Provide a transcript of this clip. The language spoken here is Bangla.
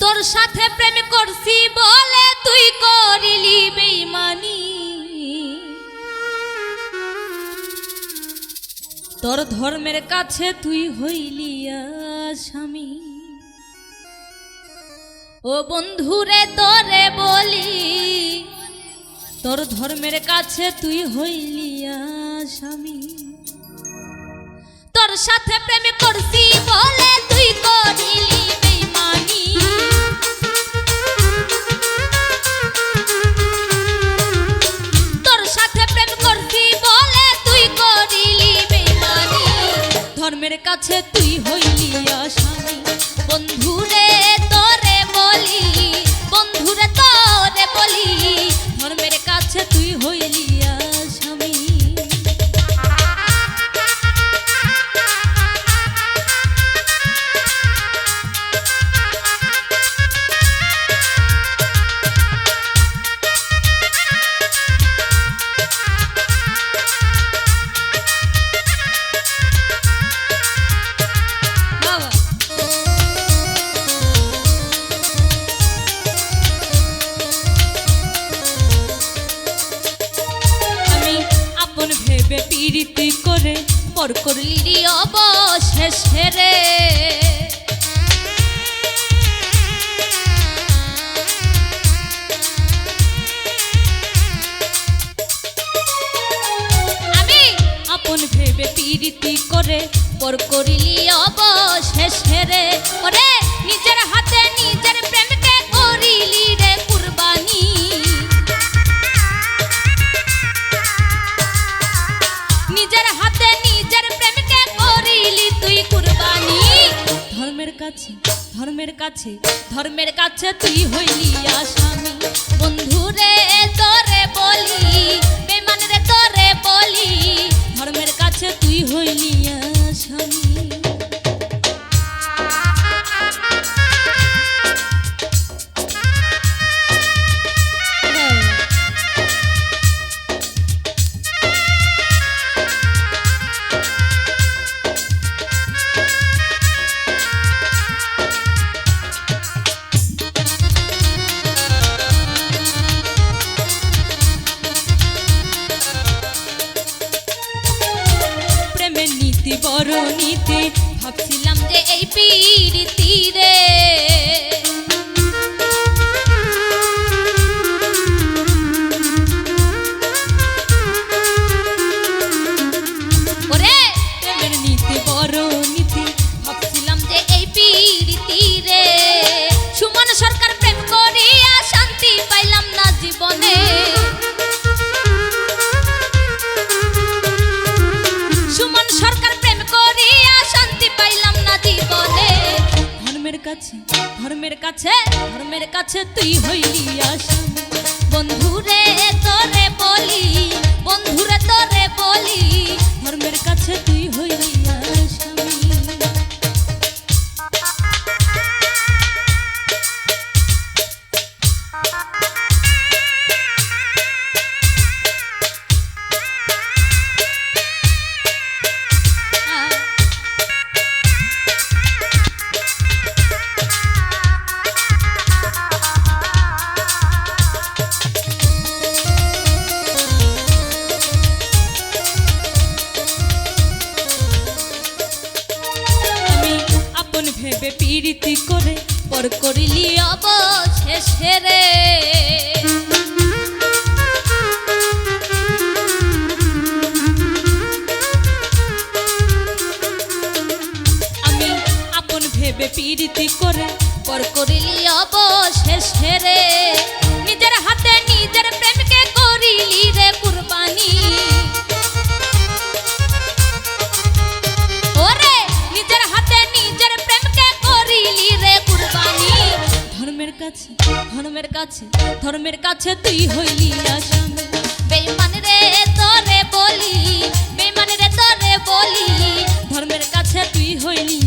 তোর সাথে প্রেম করছি বলে তুই করিলি বেইমানি। তোর ধর্মের কাছে তুই হইলি স্বামী ও বন্ধুরে, তোরে বলি, তোর ধর্মের কাছে তুই হইলি স্বামী তোর সাথে প্রেম করছি বলে তুই করিলি ধর্মের কাছে তুই হইলি আসামি। বন্ধুরে তোরে বলি, বন্ধুরে তোরে বলি, ধর্মের কাছে তুই হইলি ভেবে পীড়িতি করে, পর করলি অবশেষে রে ভেবে করে, পর করিলি অবশেষে রে নিজের হাতে নিজের প্রেমকে করিলি রে। ধর্মের কাছে ধর্মের কাছে তুই হইলি আসামি। বন্ধুরে তোরে বলি নীতি। ভাবছিলাম যে এই পীড়িতি রে কাছে, ধর্মের কাছে তুই হইলি আসামি বন্ধুরে তোরে বলি, বন্ধুরে তোরে বলি, ধর্মের কাছে তুই পীড়িতি করে পর করিলি অবশেষে রে। আমি আপন ভেবে পীড়িতি করে পর করিলি অবশেষে রে। নিজের হাতে নিজের প্রেমকে কাছে, ধর্মের কাছে ধর্মের কাছে তুই হইলি আসামি বেইমান রে তোরে বলি, বেইমান রে তোরে বলি, ধর্মের কাছে তুই হইলি